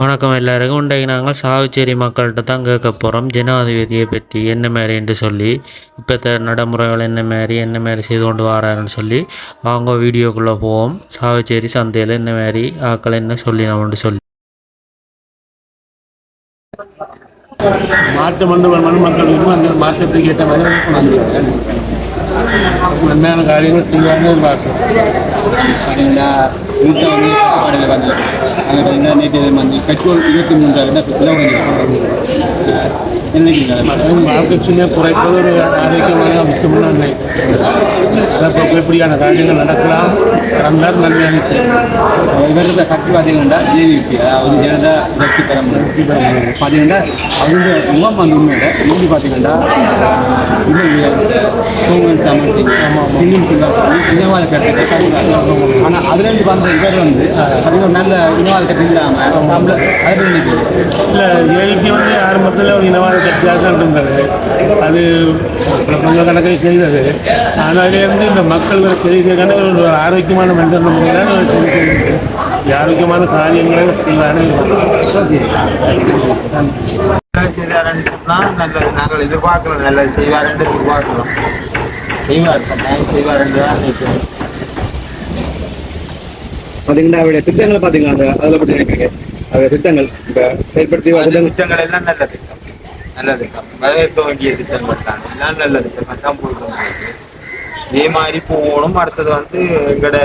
வணக்கம் எல்லாருக்கும். இன்றைக்கு நாங்கள் சாவிச்சேரி மக்கள்கிட்ட தான் கேட்க போகிறோம் ஜனாதிபதியை பற்றி என்ன மாதிரின்ட்டு சொல்லி இப்போ நடைமுறைகள் என்ன மாதிரி என்ன மாதிரி செய்து கொண்டு வராருன்னு சொல்லி அவங்க வீடியோக்குள்ளே போவோம். சாவிச்சேரி சந்தையில் என்ன மாதிரி ஆக்கள் என்ன சொல்லி நம்மட்டு சொல்லி. மாற்றம் வந்து மக்களுக்கும் அந்த மாற்றத்துக்கு ஏற்ற மாதிரி உண்மையான காரியங்கள் செய்வாங்கன்னு பார்க்கிறோம் பார்த்தீங்கன்னா வீட்டில் வந்து கட்டுப்பாடுகள் வந்து அங்கே பார்த்தீங்கன்னா நேற்று வந்து பெட்ரோல் இருபத்தி மூன்றாயிரம் கிலோ வந்து என்ன குறைப்பது ஒரு ஆரோக்கியமான அம்சம்னு நான் நினைக்கிறேன் இப்படியான காரியங்கள் நடக்கலாம் நடந்தால் நன்மையான விஷயம் இவரது கட்சி பார்த்தீங்கன்னா ஏவிபி அதாவது ஜனதா கட்சி பரம் பார்த்தீங்கன்னா அவங்க முகம் வந்து உண்மையில எப்படி பார்த்தீங்கன்னா சோமன் சாமர்த்தி சிங்கம் சிங்கம் இனவாத கட்சி ஆனால் அதுலேருந்து வந்த இவர் வந்து பார்த்தீங்கன்னா நல்ல இனவாத கட்சி இல்லாமல் நம்மள அதில் இல்லை ஏழுக்கு வந்து ஆரம்பத்தில் ஒரு இனவாத கட்சியாக தான் இருந்தது. அது பல கணக்கை செய்தது. அதிலிருந்து இந்த மக்கள் தெரிவிக்கிறதுக்கான ஒரு ஆரோக்கியமான மனிதன் செய்திருக்கு ஆரோக்கியமான காரியங்களை செய்வாரு செய்வாருன்னா நல்லது நாங்கள் எதிர்பார்க்கிறோம் நல்லது செய்வாருன்னு எதிர்பார்க்கிறோம் தான் நினைக்கிறோம் பார்த்தீங்கன்னா அவருடைய திட்டங்களை பார்த்தீங்கன்னா அந்த அதில் பற்றி நினைக்கிறீங்க. அவருடைய திட்டங்கள் இப்போ செயல்படுத்தி திட்டங்கள். எல்லாம் நல்ல திட்டம். நல்ல திட்டம். வரவேற்க வேண்டிய திட்டங்கள் தான் எல்லாம் நல்ல திட்டங்கள் தான் போயிட்டு. இதே மாதிரி போகணும். அடுத்தது வந்து எங்கட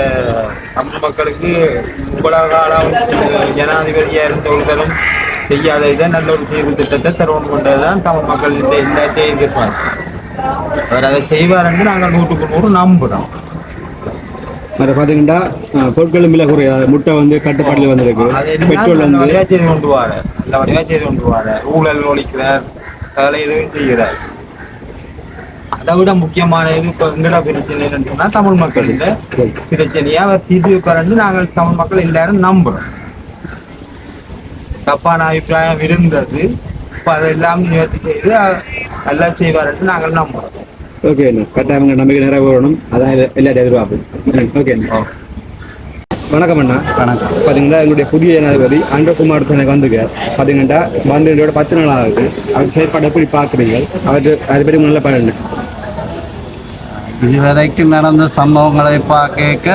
தமிழ் மக்களுக்கு இவ்வளவு காலம் ஜனாதிபதியா இருந்தவர்களும் செய்யாத இதை நல்ல ஒரு தீர்வு திட்டத்தை தருவோம் கொண்டதுதான் தமிழ் மக்கள் இந்த எல்லாத்தையும் எதிர்பார்க்கிறோம் அவர் அதை செய்வார் என்று நாங்கள் நூற்றுக்கு நூறு நம்புறோம் அதை பார்த்தீங்கன்னா அஹ், பொருட்களும் விலை குறையாது முட்டை வந்து கட்டுப்பாட்டில் வந்திருக்கு. பெட்ரோல் வந்து வழியா செய்து கொண்டு வார நல்ல வழியா செய்து கொண்டு வார ஊழல் ஒழிக்கிறார் வேலை எதுவும் செய்கிறார். அதை விட முக்கியமான இது இப்போ எங்கட பிரச்சனை என்னன்னு சொன்னா தமிழ் மக்கள் இல்ல பிரச்சனையா அவர் தீர்வு வைப்பாருன்னு நாங்கள் தமிழ் மக்கள் எல்லாரும் நம்புறோம் தப்பான அபிப்பிராயம் இருந்தது. இப்போ அதெல்லாம் நிவர்த்தி செய்து நல்லா செய்வாருன்னு நாங்கள் நம்புறோம் ஓகே கட்டாயம் உங்கள் நம்பிக்கை நிறைவேறணும் அதான் எல்லா- எல்லாரும் எதிர்பார்ப்பு ஓகே வணக்கம் அண்ணா வணக்கம் பார்த்தீங்கன்னா எங்களுடைய புதிய ஜனாதிபதி அன்றகுமார் எனக்கு வந்துங்க பார்த்தீங்கன்னா வந்து பத்து நாள் ஆகுது அவர் செயற்பாடு எப்படி பார்க்குறீங்க அவர் அதை பற்றி நல்ல பாருங்க இதுவரைக்கும் நடந்த சம்பவங்களை பார்க்க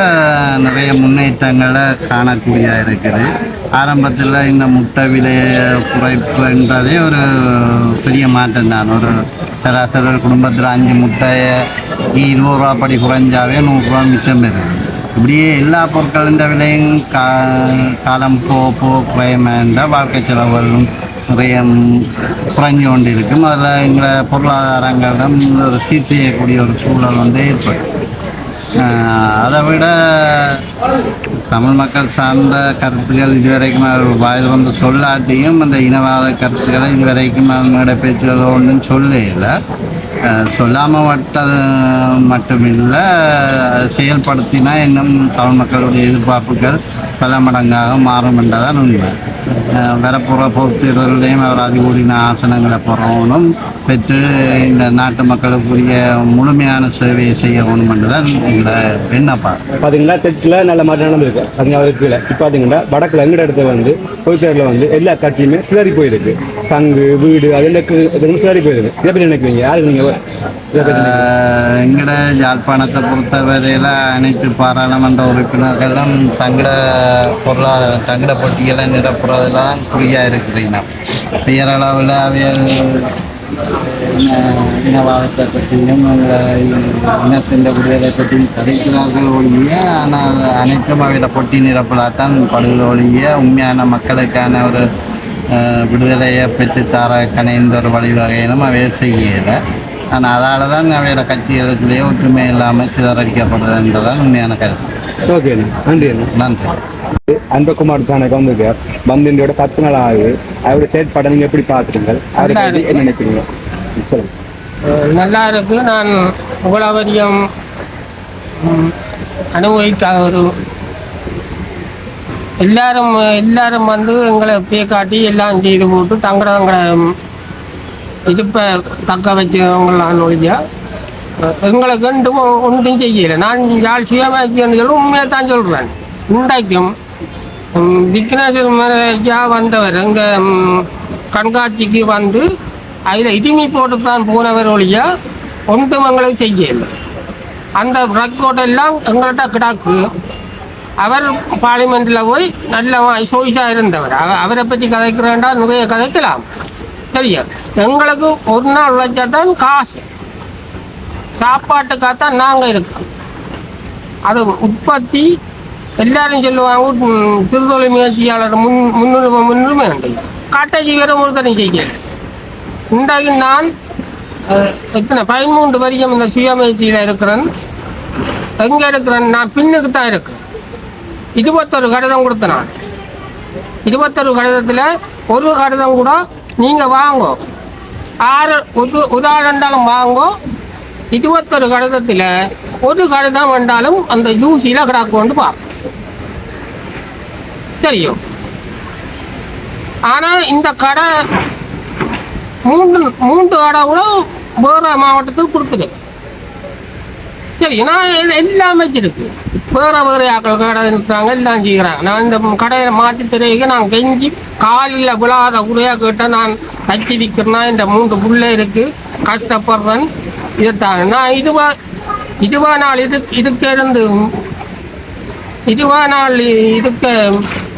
நிறைய முன்னேற்றங்களை காணக்கூடியதாக இருக்குது. ஆரம்பத்தில் இந்த முட்டை விலை குறைப்புன்றதே ஒரு பெரிய மாற்றம் தான். ஒரு சராசரி ஒரு குடும்பத்தில் அஞ்சு முட்டையை இருபது ரூபா படி குறைஞ்சாவே நூறுரூவா மிச்சம் பெறுது. இப்படியே எல்லா பொருட்களின் விலையும் கா காலம் போ போ குறையமென்ற வாழ்க்கை செலவுகளும் நிறைய குறைஞ்சு கொண்டு இருக்கும் அதில் எங்களை பொருளாதாரங்களிடம் ஒரு சீர் செய்யக்கூடிய ஒரு சூழல் வந்து ஏற்படும். அதை விட தமிழ் மக்கள் சார்ந்த கருத்துக்கள் இதுவரைக்கும் அவர் வந்து சொல்லாட்டியும் அந்த இனவாத கருத்துக்களை இதுவரைக்கும் அவங்களோட பேச்சுகள் ஒன்றும் சொல்ல இல்லை. சொல்லாமல் விட்டது மட்டுமில்லை செயல்படுத்தினா இன்னும் தமிழ் மக்களுடைய எதிர்பார்ப்புகள் பல மடங்காக மாறும் என்றதான் உண்மை. அஹ் வரப்போகிற பொது தேர்தல்லையும் அவர் அதிகூடின ஆசனங்களை பெறணும் பெற்று இந்த நாட்டு மக்களுக்குரிய முழுமையான சேவையை செய்ய வேணும் என்றுதான் எங்களை விண்ணப்பம். பார்த்தீங்கன்னா தெற்கில் நல்ல மாற்றம் நடந்திருக்கு. அவர் கீழே. இப்போ பார்த்தீங்கன்னா வடக்கில் எங்கட இடத்துல வந்து பொதுத்தேர்தலில் வந்து எல்லா கட்சியுமே சிதறி போயிருக்கு. சங்கு வீடு அதெல்லாம் இதுக்கு சிதறி போயிருக்கு. இதை பற்றி நினைக்கிறீங்க? யாருக்கு நீங்கள் எங்கட யாழ்ப்பாணத்தை பொறுத்தவரையில் அனைத்து பாராளுமன்ற உறுப்பினர்களும் தங்கட பொருளாதார தங்கட பட்டியலை நிரப்புறதுல தான் குறியாக இருக்கிறீங்க பெயரளவில் அவையல் இனவாதத்தை பற்றியும் இனத்தின் விடுதலை பற்றியும் கதைக்கிறார்கள் ஒழிய ஆனால் அனைத்தும் அவையில் பொட்டி நிரப்பலாத்தான் படுகிற ஒழிய உண்மையான மக்களுக்கான ஒரு விடுதலையை பெற்றுத்தார கணைந்த ஒரு வழிவகையிலும் அவையை செய்யலை ஆனால் அதால் தான் அவையோட கட்சிகளுக்குள்ளேயே ஒற்றுமை இல்லாமல் சிதறடிக்கப்படுதுன்றதான் உண்மையான கருத்து ஓகே நன்றி நன்றி அன்பகுமார் தானக்கு வந்துங்க வந்து இந்தியோட பத்து நாள் ஆகுது அவருடைய செயற்பாட்டை நீங்கள் எப்படி பார்க்குறீங்க அவரை என்ன நினைக்கிறீங்க நல்லா இருக்கு நான் இவ்வளவு அதிகம் அனுபவிக்காத ஒரு எல்லாரும் எல்லாரும் வந்து எங்களை பே காட்டி எல்லாம் செய்து போட்டு தங்கட தங்கட இதுப்பை தக்க வச்சவங்களாம் ஒழிய எங்களை எங்களுக்கு ஒன்றும் செய்யலை. நான் யாழ் சுயமாக்கின்னு சொல்லி உண்மையை தான் சொல்கிறேன் இன்றைக்கும் விக்னேஸ்வர் வந்தவர் எங்கள் கண்காட்சிக்கு வந்து அதில் இடிமி போட்டு தான் போனவர் ஒழிய ஒன்றும் எங்களுக்கு செய்யலை. அந்த ரெக்கார்டெல்லாம் எங்கள்கிட்ட கிடக்கு. அவர் பார்லிமெண்ட்டில் போய் நல்ல சோய்ஸாக இருந்தவர். அவரை பற்றி கதைக்கிறேன்டா நிறைய கதைக்கலாம். சரியா எங்களுக்கு ஒரு நாள் உழைச்சா தான் காசு. சாப்பாட்டுக்காகத்தான் நாங்கள் இருக்கோம். அது உற்பத்தி எல்லாரும் சொல்லுவாங்க சிறுதொழில் முயற்சியாளர் முன் முன்னுரிமை முன்னுரிமை உண்டு. காட்டாட்சி வேற ஒருத்தனை செய்யலை. இன்றைக்கு நான் எத்தனை பதிமூன்று வரைக்கும் இந்த சுயமுயற்சியில் இருக்கிறேன். எங்கே இருக்கிறேன்? நான் பின்னுக்கு தான் இருக்கிறேன். இருபத்தொரு கடிதம் கொடுத்தேன் நான். இருபத்தொரு கடிதத்தில் ஒரு கடிதம் கூட நீங்கள் வாங்கோ. ஆறு ஒரு ஒரு ஆள் ரெண்டாலும் வாங்கோ. இருபத்தொரு கடிதத்தில் ஒரு கடிதம் வந்தாலும் அந்த யூசியில் கிராக்கு கொண்டு பார்ப்போம். தெரியும். ஆனால் இந்த கடை மூன்று மூன்று கடை கூட வேறு மாவட்டத்துக்கு கொடுத்துரு சரி நான் எல்லாம் வச்சிருக்கு. வேறு வேறு ஆக்கள் கடை இருக்கிறாங்க எல்லாம் செய்கிறாங்க. நான் இந்த கடையை மாற்றி தெரிவிக்க நான் கெஞ்சி காலில் விழாத உரையாக கேட்டால் நான் தச்சு விற்கிறேன்னா இந்த மூன்று புள்ளை இருக்குது கஷ்டப்படுறேன். இதுதான் நான் இதுவா இதுவா நாள் இது இதுக்கு இருந்து இதுவா நாள் இதுக்கு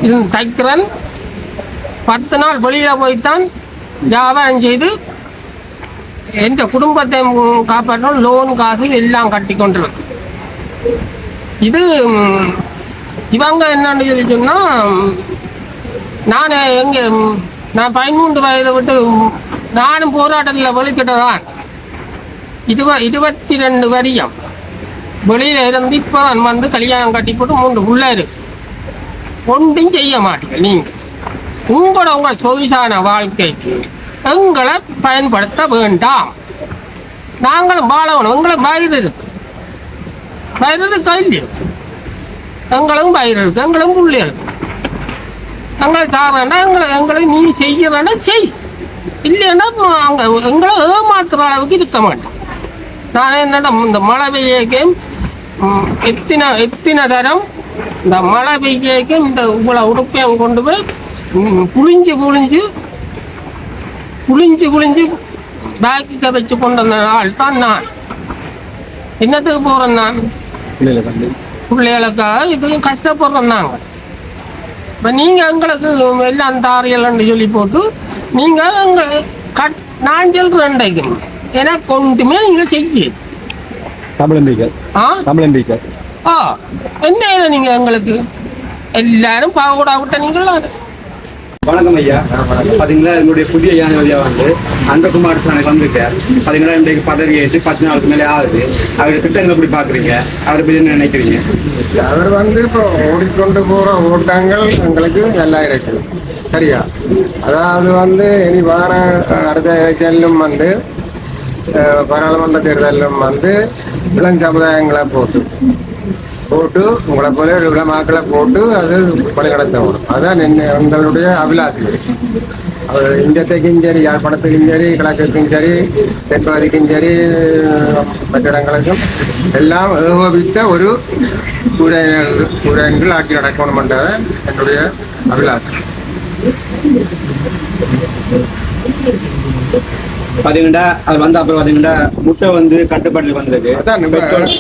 இருந்து தைக்கிறேன். பத்து நாள் வெளியில் போய்த்தான் வியாபாரம் செய்து என் குடும்பத்தை காப்பாற்றணும் லோன் காசு எல்லாம் கட்டி கொண்டிருக்கு இது இவங்க என்னன்னு சொல்லி சொன்னா நான் எங்கே நான் பதிமூன்று வயதை விட்டு நானும் போராட்டத்தில் வெளிக்கிட்டதான் இதுவ இருபத்தி ரெண்டு வரியம். வெளியில் இருந்து இப்போ நான் வந்து கல்யாணம் கட்டி போட்டு மூன்று உள்ளே இருக்கு. ஒன்றும் செய்ய மாட்டீங்க நீங்கள் உங்களோட உங்கள் சொகுசான வாழ்க்கைக்கு எங்களை பயன்படுத்த வேண்டாம். நாங்களும் வாழணும். எங்களை வயிறு இருக்கு வயிறு இருக்கா இல்லையோ எங்களும் வயிறு இருக்கு எங்களும் புள்ளி இருக்கு எங்களை தாரேன்னா எங்களை எங்களை நீ செய்யறேன்னா செய். இல்லைன்னா அங்கே எங்களை ஏமாத்துற அளவுக்கு இருக்க மாட்டேன் நான் என்னடா இந்த மழை பெய்யக்கும் எத்தின எத்தின தரம் இந்த மழை பெய்யக்கும் இந்த இவ்வளோ உடுப்பையும் கொண்டு போய் ம், புழிஞ்சு புழிஞ்சு புழிஞ்சு புழிஞ்சு பேக்குக்கு வச்சு கொண்டு வந்த ஆள் தான் நான். என்னத்துக்கு போகிறேன் நான்? பிள்ளைகளுக்காக இது கஷ்டப்படுறோம் நாங்கள் இப்போ நீங்கள் எங்களுக்கு எல்லாம் தாரியலன்னு சொல்லி போட்டு நீங்கள் எங்கள் கட் நான் சொல்கிறேன் இன்றைக்கும் எனக்கு ஒன்றுமே நீங்கள் செய்ய. தமிழ் எம்பிக்கள் ஆ? தமிழ் எம்பிக்கள் ஆ என்ன நீங்கள் எங்களுக்கு? எல்லாரும் பாவக்கூடா விட்ட நீங்களா வணக்கம் ஐயா. பாத்தீங்களா? என்னுடைய புதிய ஜனாதிபதியா வந்து அன்பகுமார் சாணி வந்திருக்கார். பாத்தீங்களா? இன்றைக்கு பதவி ஏற்று பத்து நாளுக்கு மேலே ஆகுது. அவருடைய திட்டங்களை எப்படி பாக்குறீங்க? அவரை பத்தி என்ன நினைக்கிறீங்க? அவர் வந்து இப்போ ஓடிக்கொண்டு போற ஓட்டங்கள் எங்களுக்கு நல்லா இருக்கு சரியா? அதாவது வந்து இனி வார அடுத்த தேர்தலும் வந்து பாராளுமன்ற தேர்தலும் வந்து இளம் சமுதாயங்களை போட்டு போட்டு உங்களை போல இளமாக்களை போட்டு அது வழிநடத்த வரும். அதான் என்ன எங்களுடைய அபிலாசி அவர் இந்தியத்தைக்கும் சரி யாழ்ப்பாணத்துக்கும் சரி கிழக்குக்கும் சரி தென்பகுதிக்கும் சரி மற்ற இடங்களுக்கும் எல்லாம் ஏகோபித்த ஒரு சூழல் சூழல்கள் ஆட்சி நடக்கணும்ன்றத என்னுடைய அபிலாஷை. பாத்தீங்கன்னா அது வந்த அப்புறம் பாத்தீங்கன்னா முட்டை வந்து கட்டுப்பாட்டில் வந்திருக்கு. அதான்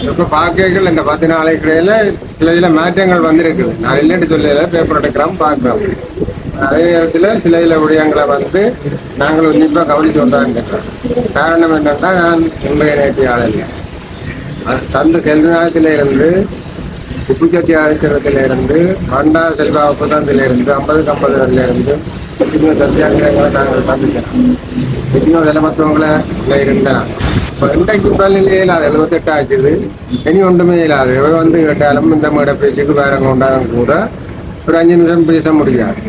இப்ப பாக்கைகள் இந்த பத்து நாளைக்கு இடையில சில சில மாற்றங்கள் வந்திருக்குது நான் இல்லைன்னு சொல்லல பேப்பர் எடுக்கிறோம் பார்க்கிறோம் அதே நேரத்தில் சில சில விடயங்களை வந்து நாங்கள் உன்னிப்பாக கவனித்து வந்தாங்க. காரணம் என்னன்னா நான் உண்மையை நேர்த்தியாளர். இல்லை அது தந்த செல்வநாயகத்தில இருந்து உப்புச்சத்தி ஆட்சியரத்தில இருந்து மண்டா செல்வா ஒப்பந்தத்தில இருந்து ஐம்பதுக்கு ஐம்பதுல இருந்து எத்தனையோ சத்தியாகிரகங்களை நாங்கள் சந்திக்கிறோம் எத்தனையோ நிலமத்துவங்களை இருந்தாங்க இப்போ இன்றைக்கு சூழ்நிலையே இல்லாத எழுபத்தெட்டு ஆச்சுது. இனி ஒன்றுமே இல்லாது. எவ்வளோ வந்து கேட்டாலும் இந்த மேடை பேச்சுக்கு வேற உண்டாலும் கூட ஒரு அஞ்சு நிமிஷம் பேச முடியாது.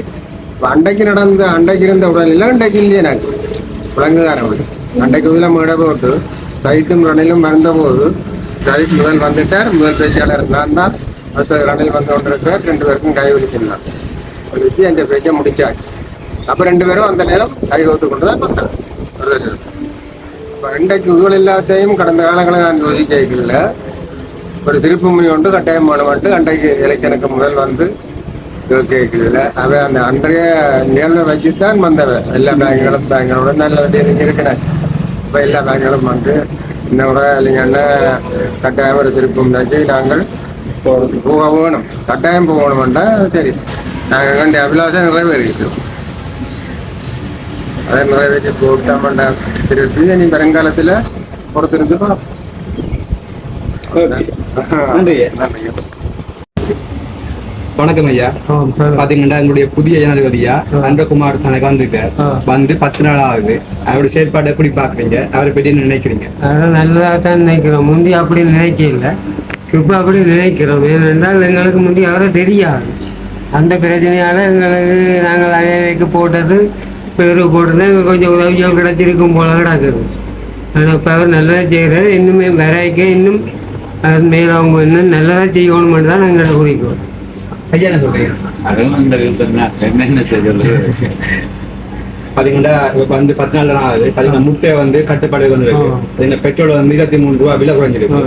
இப்போ அன்றைக்கு நடந்த அன்றைக்கு இருந்த உடல்நிலை இன்றைக்கு இல்லையே எனக்கு விளங்குதான அப்படி அன்றைக்கு இதில் மேடை போட்டு சைட்டும் ரணிலும் வந்தபோது சைட் முதல் வந்துட்டார் முதல் பேச்சாளர் நான் தான். அடுத்த ரணில் வந்து கொண்டிருக்கிறார். ரெண்டு பேருக்கும் கை ஒலிச்சிருந்தான் ஒலிச்சு அந்த பேச்சை முடிச்சாச்சு. அப்போ ரெண்டு பேரும் அந்த நேரம் கை கோத்து கொண்டு தான் வந்தார். இப்போ இன்றைக்கு இதுகள் எல்லாத்தையும் கடந்த காலங்களில் நான் யோசிக்கல ஒரு திருப்பு முனை ஒன்று கட்டாயம் பண்ணுவான்ட்டு அன்றைக்கு இலக்கணக்கு முதல் வந்து யோசிக்கல அவன் அந்த அன்றைய நிகழ்வை வச்சுத்தான் வந்தவன் எல்லா பேங்குகளும் பேங்களோட நல்ல வட்டியில் இருக்கிறாங்க இப்போ எல்லா பேங்குகளும் வந்து இன்னும் கூட இல்லைங்கன்னா கட்டாயம் ஒரு திருப்பும் நாங்கள் போக வேணும் கட்டாயம் போகணும்டா சரி நாங்கள் கண்டி அபிலாஷம் நிறைவேறிட்டோம் அதை நிறைவேற்றி போட்டாமண்டா திருப்பி இனி வருங்காலத்தில் பொறுத்திருந்து பார்ப்போம். நன்றி நன்றி வணக்கம் ஐயா பாத்தீங்கன்னா எங்களுடைய புதிய ஜனாதிபதியா அன்பகுமார் தனக்கு வந்திருக்கார் வந்து பத்து நாள் ஆகுது அவருடைய செயற்பாடு எப்படி பாக்குறீங்க அவரை பற்றி நினைக்கிறீங்க நல்லதாக தான் நினைக்கிறோம் முந்தி அப்படி நினைக்கல இப்போ அப்படி நினைக்கிறோம். ஏனென்றால் எங்களுக்கு முந்தி அவரை தெரியாது. அந்த பிரச்சனையால் எங்களுக்கு நாங்கள் அவைக்கு போட்டது பேரு போட்டது எங்களுக்கு கொஞ்சம் உதவிகள் கிடைச்சிருக்கும் போல கிடக்குது. ஆனால் இப்போ அவர் நல்லதாக செய்கிறார் இன்னுமே வரைக்க இன்னும் அது மேலே அவங்க இன்னும் நல்லதாக செய்யணும்னு தான் எங்களோட குறிக்கோள். ஐயா என்ன சொல்றீங்க? என்னென்ன செய்யறது? பாத்தீங்கன்னா இப்ப வந்து பத்து நாள் ஆகுது. பாத்தீங்கன்னா முட்டை வந்து கட்டுப்பாடு கொண்டு இருக்கு. பெட்ரோல் வந்து இருபத்தி மூணு ரூபா விலை குறைஞ்சிருக்கு.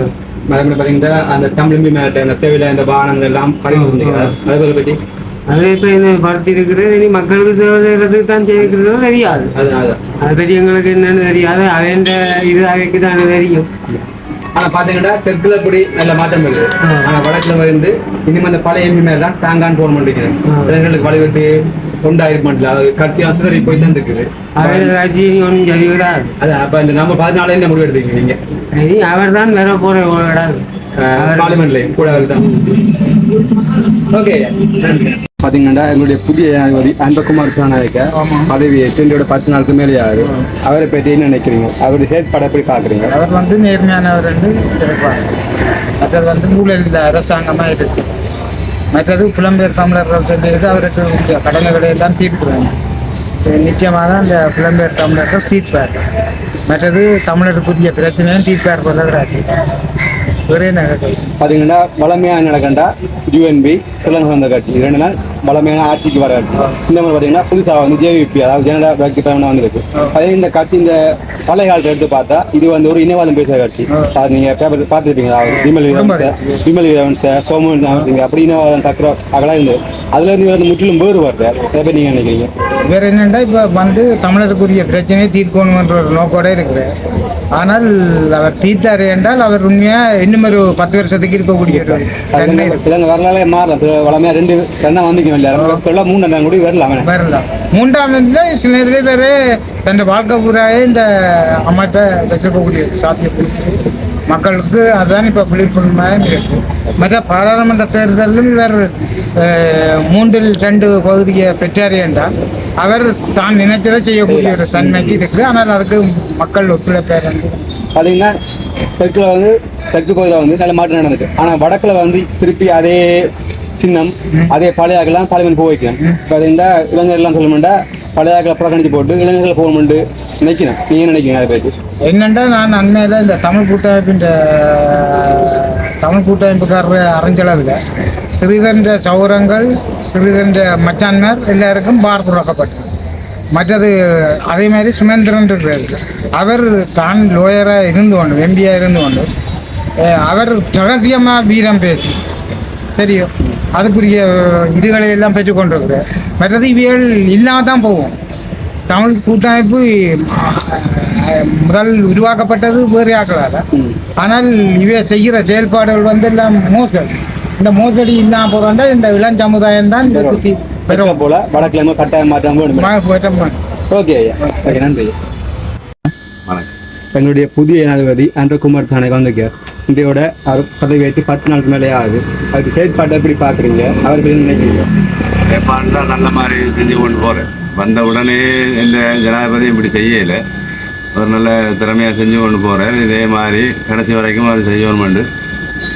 அதே மாதிரி பாத்தீங்கன்னா அந்த தமிழ் மேட்ட அந்த தேவையில்லை அந்த வாகனங்கள் எல்லாம் செஞ்சுக்கிறார் அதை பற்றி அதில் இப்போ என்ன படுத்தி இருக்கிறது இனி மக்களுக்கு சேவை செய்கிறதுக்கு தான் செய்கிறதோ தெரியாது. அதை பற்றி எங்களுக்கு என்னன்னு தெரியாது. அவன் இது அவைக்கு தானே தெரியும். ஆனா பாத்தீங்கன்னா தெற்குல இப்படி நல்ல மாற்றம் இருக்கு ஆனா வடக்குல வந்து இனிமே அந்த பழைய எம்பி மேல தான் தாங்கான்னு போன் பண்ணிக்கிறேன் இளைஞர்களுக்கு வழிவிட்டு உண்டாயிருக்க மாட்டல அது கட்சி சிதறி போய் தான் இருக்குது ஒன்றும் அது அப்ப இந்த நம்ம பதினாலே என்ன முடிவு நீங்க? இனி அவர் தான் போகிற விடாது பார்லிமெண்ட்லயும் கூட தான் ஓகே. பாத்தீங்கன்னா எங்களுடைய புதிய ஜனாதிபதி அன்பகுமார் சாணாயக்க பதவி ஏற்று பத்து நாளுக்கு மேலே ஆகுது. அவரை பற்றி என்ன நினைக்கிறீங்க? அவருடைய செயற்பாடு எப்படி பாக்குறீங்க அவர் வந்து நேர்மையானவர் என்று மற்றது வந்து ஊழல் அரசாங்கமாக இருக்கு. மற்றது புலம்பெயர் தமிழர்கள் சொல்லியிருக்கு அவருக்கு கடமைகளை எல்லாம் தீர்க்கிறாங்க. நிச்சயமாக அந்த புலம்பெயர் தமிழர்கள் தீர்ப்பார். மற்றது தமிழருக்குரிய பிரச்சனையும் தீர்ப்பார் கொள்ளுகிறார் ஒரே நகர்கள் பாத்தீங்கன்னா வளமையா நடக்கண்டா யூஎன்பி சிலன் சொந்த கட்சி. ரெண்டு நாள் வளமையான ஆட்சிக்கு வர இந்த மாதிரி பாத்தீங்கன்னா புதுசா வந்து ஜேவிபி அதாவது ஜனதா கட்சி பிரமணம் வந்திருக்கு அதே இந்த கட்சி இந்த பழைய காலத்தை எடுத்து பார்த்தா இது வந்து ஒரு இனவாதம் பேசுற கட்சி அது நீங்க பேப்பர் பார்த்துருப்பீங்க விமல் விமல் வீரவன்ஸ் சோமன் அப்படி இனவாதம் தக்குற அகலா இருந்து அதுல இருந்து வந்து முற்றிலும் வேறு வருது அதை பத்தி நீங்க நினைக்கிறீங்க வேற என்னென்னா இப்போ வந்து தமிழருக்குரிய பிரச்சனையை தீர்க்கணுமன்ற ஒரு நோக்கோட இருக்குது ஆனால் அவர் தீர்த்தார் என்றால் அவர் உண்மையா இன்னும் ஒரு பத்து வருஷத்துக்கு இருக்கக்கூடிய வரலாலே மாறலாம். இப்ப வளமையா ரெண்டு ரெண்டா வந்திக்க இப்பெல்லாம் மூணு ரெண்டாம் கூட வரலாம் வரலாம் மூன்றாம் இடத்துல சில இதுல பேர் தன் வாழ்க்கை பூராவே இந்த அம்மாட்ட வச்சிருக்கக்கூடிய சாத்தியம். மக்களுக்கு அதுதான் இப்போ விழிப்புணர்வு இருக்கு. மற்ற பாராளுமன்ற தேர்தலிலும் இவர் மூன்றில் ரெண்டு பகுதியை பெற்றார் என்றால் அவர் தான் நினைச்சதை செய்யக்கூடிய ஒரு தன்மைக்கு இருக்கு. ஆனால் அதுக்கு மக்கள் ஒத்துழைப்பார் என்று. பாத்தீங்கன்னா தெற்குல வந்து தெற்கு பகுதியில் வந்து நல்ல மாற்றம் நடந்துச்சு ஆனா வடக்குல வந்து திருப்பி அதே சின்னம் அதே பழையாக்கெல்லாம் தலைமையில் பார்லிமெண்ட் போக வைக்கிறேன் பார்த்தீங்கன்னா இளைஞர்லாம் சொல்ல மாட்டா பழைய ஆக்களை புறக்கணிச்சு போட்டு இளைஞர்களை ஃபோன் பண்ணிட்டு நினைக்கிறேன். நீங்க நினைக்கிறீங்க அதை பற்றி என்னென்னா நான் அண்மையில் இந்த தமிழ் கூட்டமைப்பின் தமிழ் கூட்டமைப்புக்காரர் அறிஞ்சளவில். சிறிதன்ற சௌரங்கள் சிறிதன்ற மச்சான்மார் எல்லாருக்கும் பார் துறக்கப்பட்டது மற்றது அதே மாதிரி சுமேந்திரன் இருக்கிறார். அவர் தான் லோயராக இருந்து கொண்டு எம்பியாக இருந்து கொண்டு அவர் ரகசியமாக வீரம் பேசி. சரியோ? அதுக்குரிய இதுகளை எல்லாம் பெற்றுக்கொண்டிருக்கிறார் மற்றது இவைகள் இல்லாமல் தான் போகும். தமிழ் கூட்டமைப்பு முதல் உருவாக்கப்பட்டது வேறு ஆக்களால். ஆனால் இவை செய்கிற செயல்பாடுகள் வந்து எல்லாம் மோசடி. இந்த மோசடி இல்லாமல் போகிறோம்னா இந்த இளம் சமுதாயம் தான் இந்த சுத்தி பெருமை போல இருந்து கட்டாயம் மாற்றம் வேணும் பெறும் ஓகே ஐயா. ஓகே நன்றி வணக்கம். எங்களுடைய புதிய ஜனாதிபதி அன்றகுமார் தானே வந்திருக்கார். இன்றையோட அவர் பதவியேற்று பத்து நாளுக்கு மேலே ஆகுது. அதுக்கு செயற்பாட்டை எப்படி பார்க்குறீங்க? அவர் எப்படி நினைக்கிறீங்க? ஏற்பாடுல நல்ல மாதிரி செஞ்சு கொண்டு போகிறேன் வந்த உடனே இந்த ஜனாதிபதி இப்படி செய்யலை. ஒரு நல்ல திறமையாக செஞ்சு கொண்டு போகிறேன் இதே மாதிரி கடைசி வரைக்கும் அது செய்யணுமெண்டு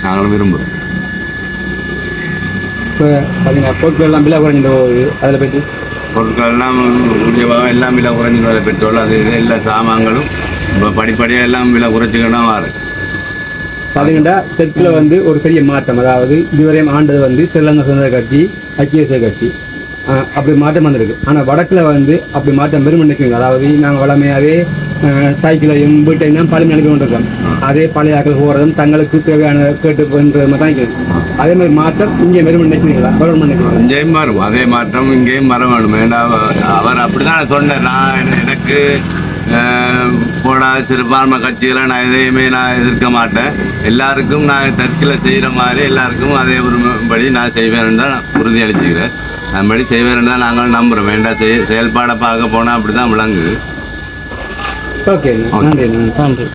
நாங்களும் விரும்புகிறோம் இப்போ பார்த்தீங்கன்னா பொருட்கள் எல்லாம் விலை குறைஞ்சிட்டு போகுது. அதில் பற்றி? பொருட்கள் எல்லாம் உரியவாக எல்லாம் விலை குறைஞ்சி வர பெட்ரோல் அது இது எல்லா சாமான்களும். இப்போ படிப்படியாக எல்லாம் விலை குறைச்சிக்கிட்டு தான் வாரு பார்த்தீங்கன்னா தெற்கில் வந்து ஒரு பெரிய மாற்றம் அதாவது இதுவரையும் ஆண்டது வந்து ஸ்ரீலங்கா சுதந்திர கட்சி ஐக்கிய கட்சி. அப்படி மாற்றம் வந்திருக்கு. ஆனால் வடக்கில் வந்து அப்படி மாற்றம் பெரும் நினைக்கிறீங்க. அதாவது நாங்கள் வளமையாகவே சைக்கிளையும் வீட்டையும் தான் பழமை அனுப்பி கொண்டிருக்கோம். அதே பழைய ஆக்கள் போகிறதும் தங்களுக்கு தேவையான கேட்டு மாதிரி தான் அதே மாதிரி மாற்றம் இங்கே வெறும் நினைக்கிறீங்களா? கவர்மெண்ட் இங்கேயும் வரும் அதே மாற்றம் இங்கேயும் வர வேணும். ஏன்னா அவர் அப்படி அப்படிதான் சொன்னேன் நான் எனக்கு அஹ், போடா சிறுபான்மை கட்சிகளை நான் எதையுமே நான் எதிர்க்க மாட்டேன். எல்லாருக்கும் நான் தற்கொலை செய்கிற மாதிரி எல்லாருக்கும் அதே ஒருபடி நான் செய்வேன் தான் உறுதி அளிச்சுக்கிறேன். அதுபடி செய்வேன் தான் நாங்கள் நம்புகிறோம் வேண்டாம் செய் செயல்பாடை பார்க்க போனால் அப்படி தான் விளங்குது. ஓகே நன்றி நன்றி.